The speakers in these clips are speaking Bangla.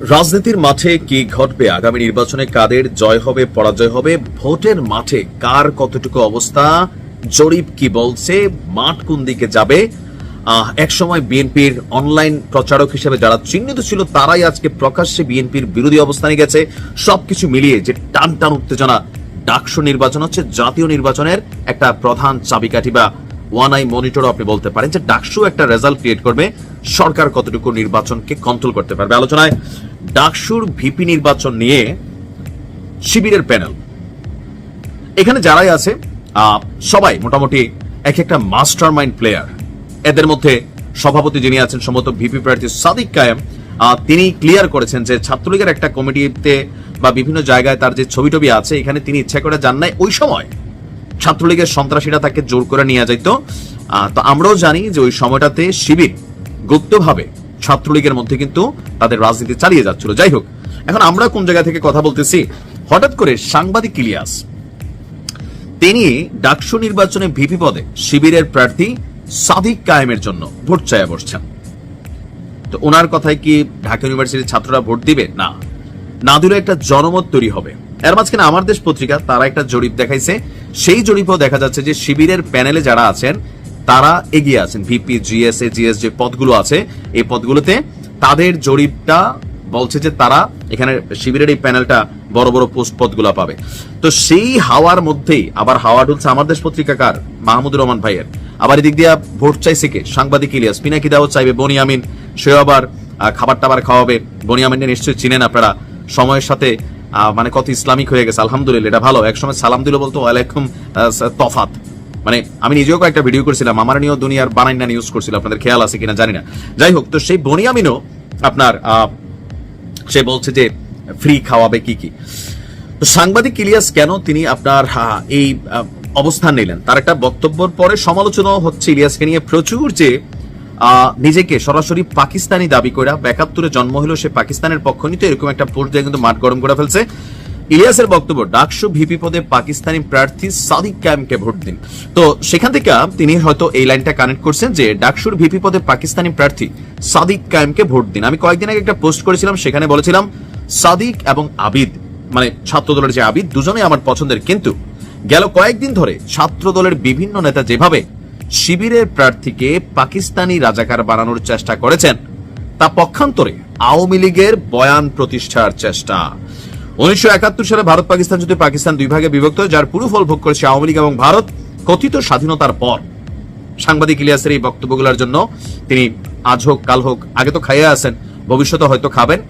রাজনীতির মাঠে কি ঘটবে? আগামী নির্বাচনে কাদের জয় হবে পরাজয় হবে? ভোটের মাঠে কার কতটুকু অবস্থা? জরিপ কি বলছে? মাঠ কোন দিকে যাবে? আহ, একসময় বিএনপির অনলাইন প্রচারক হিসেবে যারা চিহ্নিত ছিল তারাই আজকে প্রকাশ্যে বিএনপির বিরোধী অবস্থানে গেছে। সবকিছু মিলিয়ে যে টান টান উত্তেজনা ডাকসু নির্বাচন হচ্ছে জাতীয় নির্বাচনের একটা প্রধান চাবিকাঠি বা ওয়ান আই মনিটরও আপনি বলতে পারেন যে ডাকসু একটা রেজাল্ট ক্রিয়েট করবে। সরকার কতটুকু নির্বাচনকে কন্ট্রোল করতে পারবে? আলোচনায় ডাকসুর ভিপি নির্বাচন নিয়ে শিবিরের প্যানেল এখানে যারাই আছে সবাই মোটামুটি এক একটা মাস্টার মাইন্ড প্লেয়ার এদের মধ্যে সভাপতি যিনি আছেন, সম্ভবত ভিপি প্রার্থী সাদিক কায়েম তিনি ক্লিয়ার করেছেন যে ছাত্রলীগের একটা কমিটিতে বা বিভিন্ন জায়গায় তার যে ছবি টবি আছে, এখানে তিনি ইচ্ছা করে যান নাই। ওই সময় ছাত্রলীগের সন্ত্রাসীরা তাকে জোর করে নিয়ে যাইতো তো আমরাও জানি যে ওই সময়টাতে শিবির গুপ্তভাবে ছাত্রলীগের মধ্যে কিন্তু তাদের রাজনীতি চালিয়ে যাচ্ছিল। যাই হোক, এখন আমরা কোন জায়গা থেকে কথা বলতেছি? হঠাৎ করে সাংবাদিক ইলিয়াস, তিনি ডাকসু নির্বাচনে ভিপি পদে শিবিরের প্রার্থী সাদিক কায়েমের জন্য ভোট চাইয়া বসছেন। তো ওনার কথায় কি ঢাকা ইউনিভার্সিটির ছাত্ররা ভোট দিবে? না। না দিলে একটা জনমত তৈরি হবে। এর মাঝখানে আমার দেশ পত্রিকা, তারা একটা জরিপ দেখাইছে সেই জরিপেও দেখা যাচ্ছে যে শিবিরের প্যানেলে যারা আছেন, তারা এগিয়ে আছেন। ভিপি জিএস এ জিএস যে পদগুলো আছে, এই পদগুলোতে তাদের জরিপটা বলছে যে তারা এখানে শিবিরের এই প্যানেলটা বড় বড় পোস্ট পদগুলো পাবে। তো সেই হাওয়ার মধ্যেই আবার হাওয়া ঢুলছে আমার দেশ পত্রিকাকার মাহমুদুর রহমান ভাইয়ের। আবার এদিক দিয়ে ভোট চাইছে কে? সাংবাদিক ইলিয়াস। পিনাকি দাও চাইবে, বনিয়ামিন। সে আবার খাবার টাবার খাওয়াবে। বনিয়ামিন নিশ্চয়ই চিনেন আপনারা। সময়ের সাথে মানে কত ইসলামিক হয়ে গেছে আলহামদুলিল্লাহ এটা ভালো। একসময় সালাম দিল বলতো ওয়ালাইকুম আহ, তফাত। মানে আমি নিজেও কয়েকটা ভিডিও করছিলাম আমার নিয়েও দুনিয়ার বানাইনা ইউজ করছিল আপনাদের খেয়াল আছে কিনা জানি না। যাই হোক তো সেই বনিয়ামিনও আপনার সে বলছে যে ফ্রি খাওয়াবে কি কি? তো সাংবাদিক ইলিয়াস কেন তিনি আপনার এই অবস্থান নিলেন? তার একটা বক্তব্যর পরে সমালোচনাও হচ্ছে ইলিয়াসকে নিয়ে প্রচুর যে নিজেকে সরাসরি পাকিস্তানি দাবি করে একাত্তরে জন্ম হলো সে পাকিস্তানের পক্ষ নিতে এরকম একটা পোস্ট দিয়ে কিন্তু মাঠ গরম করে ফেলছে। ইলিয়াসের বক্তব্য, ডাকসু ভিপি পদে পাকিস্তানি প্রার্থী সাদিক ক্যামকে ভোট দিন। তো সেখান থেকে তিনি হয়তো এই লাইনটা কানেক্ট করছেন যে, ডাকসুর ভিপি পদে পাকিস্তানি প্রার্থী সাদিক কায়েমকে ভোট দিন। আমি কয়েকদিন আগে একটা পোস্ট করেছিলাম, সেখানে বলেছিলাম, সাদিক এবং আবিদ মানে ছাত্র দলের যে আবিদ, দুজনেই আমার পছন্দের। কিন্তু গেল কয়েকদিন ধরে ছাত্র দলের বিভিন্ন নেতা যেভাবে শিবিরের প্রার্থীকে পাকিস্তানি রাজাকার বানানোর চেষ্টা করেছেন। তা পক্ষান্তরে আওয়ামী লীগের বয়ান প্রতিষ্ঠার চেষ্টা। উনিশশো একাত্তর সালে ভারত পাকিস্তান যুদ্ধে পাকিস্তান দুই ভাগে বিভক্ত, যার পুরো ফল ভোগ করেছে আওয়ামী লীগ এবং ভারত কথিত স্বাধীনতার পর। সাংবাদিক ইলিয়াসের এই বক্তব্যগুলোর জন্য তিনি আজ হোক, কাল হোক, আগে তো খাইয়ে আছেন, ভবিষ্যতে হয়তো খাবেন।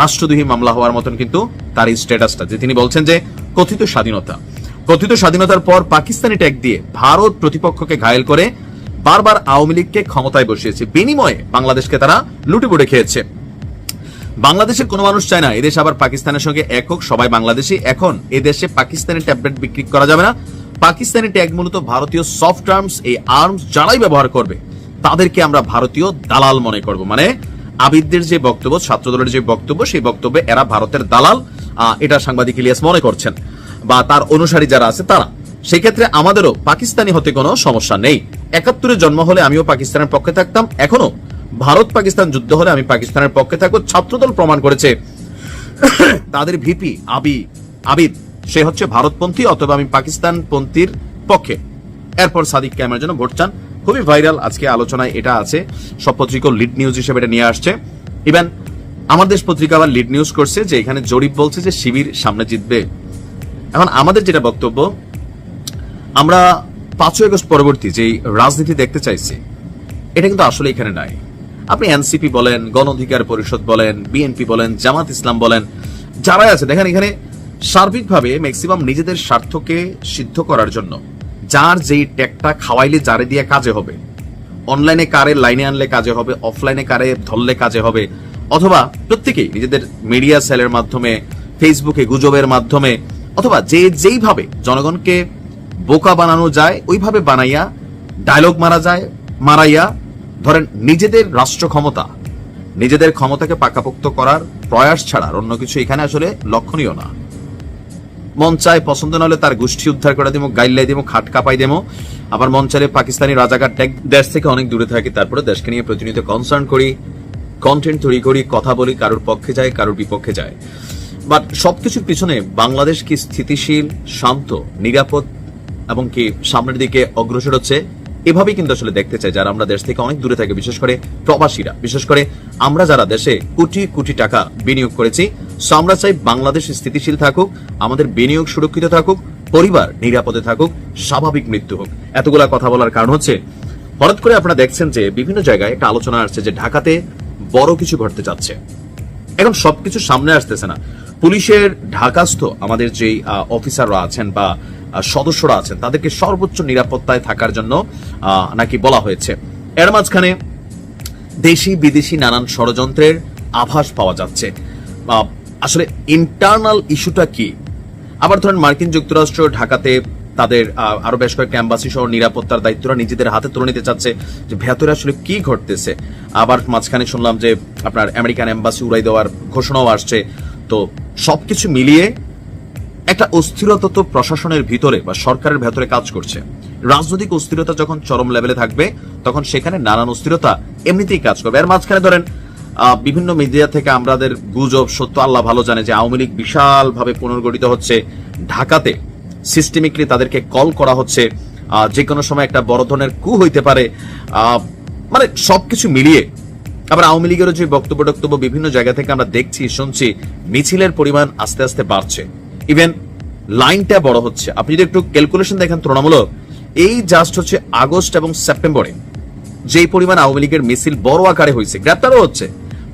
রাষ্ট্রদ্রোহী মামলা হওয়ার মতন কিন্তু তার এই স্ট্যাটাসটা যে তিনি বলছেন যে কথিত স্বাধীনতা। কথিত স্বাধীনতার পর পাকিস্তানি ট্যাগ দিয়ে ভারত প্রতিপক্ষকে ঘায়েল করে বারবার আওয়ামী লীগকে ক্ষমতায় বসিয়েছে। বিনিময়ে বাংলাদেশকে তারা লুটেপুটে খেয়েছে। বাংলাদেশের কোনো মানুষ চায় না, এদেশ আবার পাকিস্তানের সঙ্গে একক সবাই বাংলাদেশি। এখন এদেশে পাকিস্তানি ট্যাবলেট বিক্রি করা যাবে না। পাকিস্তানি ট্যাগ মূলত ভারতীয় সফট আর্মস, এই আর্মস যারাই ব্যবহার করবে, তাদেরকে আমরা ভারতীয় দালাল মনে করব। মানে আবিদদের যে বক্তব্য, ছাত্রদলের যে বক্তব্য, সেই বক্তব্যে এরা ভারতের দালাল। এটা সাংবাদিক ইলিয়াস মনে করছেন। বা তার অনুসারী যারা আছে তারা। সেই ক্ষেত্রে আমাদেরও পাকিস্তানি হতে কোনো সমস্যা নেই। একাত্তরে জন্ম হলে আমিও পাকিস্তানের পক্ষে থাকতাম। এখনও ভারত পাকিস্তান যুদ্ধ হলে আমি পাকিস্তানের পক্ষে থাকব, ছাত্রদল প্রমাণ করেছে। তাদের ভিপি আবি, আবিদ, সে হচ্ছে ভারতপন্থী অথবা আমি পাকিস্তানপন্থীর পক্ষে। এরপর সাদিক ক্যামের জন্য ভোট চান। খুবই ভাইরাল আজকে আলোচনায় এটা আছে। সব পত্রিকা লিড নিউজ হিসেবে এটা নিয়ে আসছে। ইভেন, আমার দেশ পত্রিকা আবার লিড নিউজ করছে যে এখানে জরিপ বলছে যে শিবির সামনে জিতবে। এখন আমাদের যেটা বক্তব্য, আমরা পাঁচই আগস্ট পরবর্তী যে রাজনীতি দেখতে চাইছি, এটা কিন্তু আসলে এখানে নাই। আপনি এনসিপি বলেন, গণ অধিকার পরিষদ বলেন, বিএনপি বলেন, জামাত ইসলাম বলেন, যারাই আছে, দেখেন এখানে সার্বিকভাবে ম্যাক্সিমাম নিজেদের স্বার্থকে সিদ্ধ করার জন্য যার যেই ট্যাগটা খাওয়াইলে যারে দিয়ে কাজে হবে অনলাইনে কারে লাইনে আনলে কাজে হবে অফলাইনে কারে ধরলে কাজে হবে, অথবা প্রত্যেকেই নিজেদের মিডিয়া সেলের মাধ্যমে ফেসবুকে গুজবের মাধ্যমে অথবা যে যেইভাবে জনগণকে বোকা বানানো যায়, ওইভাবে বানাইয়া ডায়লগ মারা যায়, মারাইয়া, ধরেন নিজেদের রাষ্ট্র ক্ষমতা, নিজেদের ক্ষমতাকে পাকাপোক্ত করার প্রয়াস ছাড়া অন্য কিছু এখানে আসলে লক্ষণীয় না। মন চায় পছন্দ না হলে তার গোষ্ঠী উদ্ধার করে দেবো গাইল্লাই দেবো খাট কাপাই দেবো আবার মন চাইলে পাকিস্তানি রাজাকার দেশ থেকে অনেক দূরে থাকি, তারপরে দেশকে নিয়ে প্রতিনিয়ত কনসার্ন করি কন্টেন্ট তৈরি করি, কথা বলি, কারোর পক্ষে যায় কারোর বিপক্ষে যায় বাট সবকিছুর পিছনে বাংলাদেশ কি স্থিতিশীল, শান্ত, নিরাপদ এবং কি সামনের দিকে অগ্রসর হচ্ছে, এভাবেই কিন্তু আসলে দেখতে চাই যারা আমরা দেশ থেকে অনেক দূরে থাকে, বিশেষ করে প্রবাসীরা। বিশেষ করে আমরা যারা দেশে কোটি কোটি টাকা বিনিয়োগ করেছি সো আমরা চাই বাংলাদেশ স্থিতিশীল থাকুক, আমাদের বিনিয়োগ সুরক্ষিত থাকুক, পরিবার নিরাপদে থাকুক, স্বাভাবিক মৃত্যু হোক। এতগুলা কথা বলার কারণ হচ্ছে, হঠাৎ করে আপনারা দেখছেন যে বিভিন্ন জায়গায় একটা আলোচনা আসছে যে ঢাকাতে বড় কিছু ঘটতে যাচ্ছে। এখন সবকিছু সামনে আসতেছে না। পুলিশের ঢাকাস্থ আমাদের যে অফিসাররা আছেন বা সদস্যরা আছেন, তাদেরকে সর্বোচ্চ নিরাপত্তায় থাকার জন্য নাকি বলা হয়েছে। এর মাঝখানে দেশি বিদেশি নানান ষড়যন্ত্রের আভাস পাওয়া যাচ্ছে। আসলে ইন্টারনাল ইস্যুটা কি? আবার ধরেন মার্কিন যুক্তরাষ্ট্র ঢাকাতে তাদের আরও বেশ কয়েক অ্যাম্বাসি সহ নিরাপত্তার দায়িত্বরা নিজেদের হাতে তুলে নিতে চাচ্ছে যে ভেতরে আসলে কি ঘটতেছে। আবার মাঝখানে শুনলাম যে আপনার আমেরিকান এম্বাসি উড়াই দেওয়ার ঘোষণাও আসছে। তো সবকিছু মিলিয়ে একটা অস্থিরতা তো প্রশাসনের ভিতরে বা সরকারের ভেতরে কাজ করছে। রাজনৈতিক অস্থিরতা যখন চরম লেভেলে থাকবে, তখন সেখানে নানান অস্থিরতা এমনিতেই কাজ করবে। এর মাঝখানে ধরেন বিভিন্ন মিডিয়া থেকে আমাদের গুজব, সত্য, আল্লাহ ভালো জানে যে আওয়ামী লীগ বিশালভাবে পুনর্গঠিত হচ্ছে ঢাকাতে। সিস্টেমিকলি তাদেরকে কল করা হচ্ছে। যে কোনো সময় একটা বড় ধরনের কু হইতে পারে। মানে সবকিছু মিলিয়ে আবার আওয়ামী লীগেরও যে বক্তব্য টক্তব্য বিভিন্ন জায়গা থেকে আমরা দেখছি, শুনছি, মিছিলের পরিমাণ আস্তে আস্তে বাড়ছে। ইভেন লাইনটা বড় হচ্ছে। আপনি যদি একটু ক্যালকুলেশন দেখেন তুলনামূলক, এই জাস্ট হচ্ছে আগস্ট এবং সেপ্টেম্বরে। যেই পরিমাণ আওয়ামী লীগের মিছিল বড় আকারে হয়েছে, গ্রেপ্তারও হচ্ছে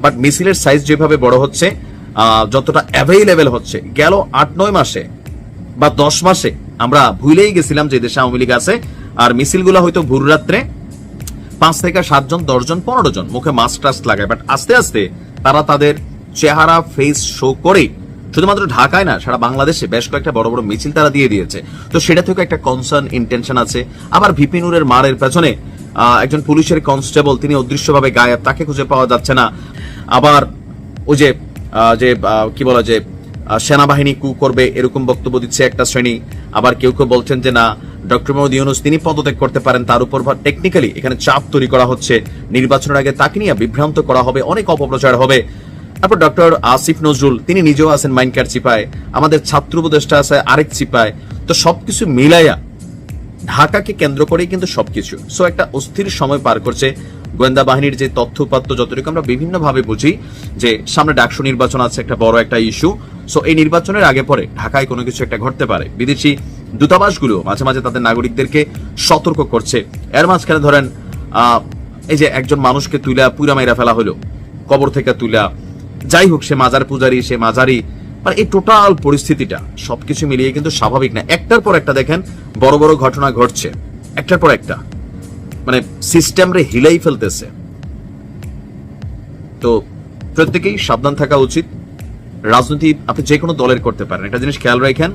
বাট মিছিলের সাইজ যেভাবে বড় হচ্ছে যতটা অ্যাভেইলেবল হচ্ছে, গেল আট নয় মাসে বা দশ মাসে। আমরা ভুলেই গেছিলাম যে দেশে আওয়ামী লীগ আছে, আর মিছিলগুলো হয়তো ভোর রাত্রে পাঁচ থেকে সাতজন, দশজন পনেরো জন মুখে মাস্ক টাস্ক লাগায়। বাট আস্তে আস্তে তারা তাদের চেহারা ফেস শো করে শুধুমাত্র ঢাকায় না, সারা বাংলাদেশে বেশ কয়েকটা বড় বড় মিছিল তারা দিয়ে দিয়েছে। তো সেটা থেকে একটা কনসার্ন ইন্টেনশন আছে। আবার ভিপিনুরের মারের পেছনে একজন পুলিশের কনস্টেবল তিনি অদৃশ্যভাবে গায়েব, তাকে খুঁজে পাওয়া যাচ্ছে না। আবার ওই যে যে কি বলা যে সেনাবাহিনী কু করবে, এরকম বক্তব্য দিচ্ছে একটা শ্রেণি। আবার কেউ কেউ বলছেন যে না, ডক্টর মোহাম্মদ ইউনুস তিনি পদত্যাগ করতে পারেন, তার উপর টেকনিক্যালি এখানে চাপ তৈরি করা হচ্ছে। নির্বাচনের আগে তাকে নিয়ে বিভ্রান্ত করা হবে, অনেক অপপ্রচার হবে। তারপর ডক্টর আসিফ নজরুল, তিনি নিজেও আছেন মাইনকার চিপায় আমাদের ছাত্র উপদেষ্টা আছে আরেক চিপায় তো সবকিছু মিলাইয়া ঢাকাকে কেন্দ্র করেই কিন্তু সবকিছু। সো একটা অস্থির সময় পার করছে গোয়েন্দা বাহিনীর যে তথ্য উপাত্ত, যতটুকু আমরা বিভিন্নভাবে বুঝি, যে সামনে ডাকসু নির্বাচন আছে, একটা বড় একটা ইস্যু সো এই নির্বাচনের আগে পরে ঢাকায় কোনো কিছু একটা ঘটতে পারে। বিদেশি দূতাবাসগুলো মাঝে মাঝে তাদের নাগরিকদেরকে সতর্ক করছে। এর মাঝখানে ধরেন এই যে একজন মানুষকে তুইলা পুরা মাইরা ফেলা হলো, কবর থেকে তুলা যাই হোক, সে মাজার পূজারি, সে মাজারি মানে এই টোটাল পরিস্থিতিটা সবকিছু মিলিয়ে কিন্তু স্বাভাবিক না। একটার পর একটা দেখেন, বড় বড় ঘটনা ঘটছে। একটার পর একটা। মানে সিস্টেম রে হিলাই ফেলতেছে। তো প্রত্যেকেই সাবধান থাকা উচিত। রাজনীতি আপনি যে কোনো দলের করতে পারেন। একটা জিনিস খেয়াল রাখেন,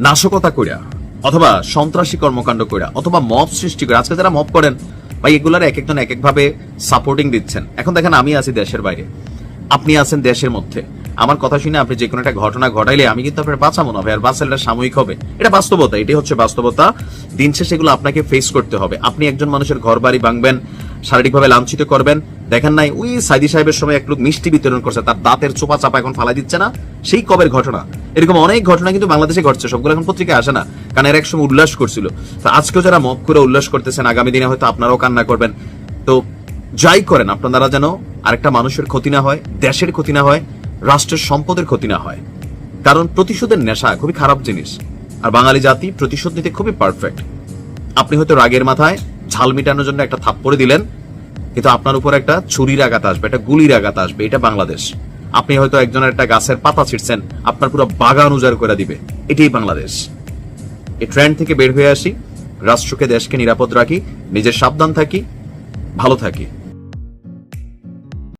নাশকতা কইরা অথবা সন্ত্রাসী কর্মকাণ্ড কইরা অথবা মব সৃষ্টি করে আজকে যারা মব করেন, ভাই, এগুলার এক একজন এক একভাবে সাপোর্টিং দিচ্ছেন। এখন দেখেন, আমি আছি দেশের বাইরে। আপনি আছেন দেশের মধ্যে। আমার কথা শুনে আপনি যে কোনো একটা ঘটনা ঘটাইলে আমি কিন্তু আপনার বাঁচাবো না, ভাই, আর বাঁচালে সাময়িক হবে। এটা বাস্তবতা, এটাই হচ্ছে বাস্তবতা। দিন শেষে এগুলো আপনাকে ফেস করতে হবে। আপনি একজন মানুষের ঘর বাড়ি ভাঙবেন শারীরিকভাবে লাঞ্ছিত করবেন। দেখেন নাই, ওই সাইদি সাহেবের সময় এক লোক মিষ্টি বিতরণ করছে, তার দাঁতের চোপা চাপা এখন ফালাই দিচ্ছে না। সেই কবের ঘটনা? এরকম অনেক ঘটনা কিন্তু বাংলাদেশে ঘটছে, সবগুলো এখন পত্রিকায় আসে না। কারণ এর এক সময় উল্লাস করছিল। তো আজকেও যারা মক করে উল্লাস করতেছেন, আগামী দিনে হয়তো আপনারাও কান্না করবেন। তো যাই করেন, আপনারা যেন আরেকটা মানুষের ক্ষতি না হয়, দেশের ক্ষতি না হয়, রাষ্ট্রের সম্পদের ক্ষতি না হয়। কারণ প্রতিশোধের নেশা খুবই খারাপ জিনিস। আর বাঙালি জাতি প্রতিশোধ নিতে খুবই পারফেক্ট আপনি হয়তো রাগের মাথায় ঝাল মিটানোর জন্য একটা থাপ্পড়ে দিলেন, কিন্তু আপনার উপর একটা ছুরির আঘাত আসবে, একটা গুলির আঘাত আসবে, এটা বাংলাদেশ। আপনি হয়তো একজনের একটা গাছের পাতা ছিঁড়ছেন, আপনার পুরো বাগান উজাড় করে দিবে, এটাই বাংলাদেশ। এই ট্রেন্ড থেকে বের হয়ে আসি, রাষ্ট্রকে, দেশকে নিরাপদ রাখি, নিজের সাবধান থাকি, ভালো থাকি।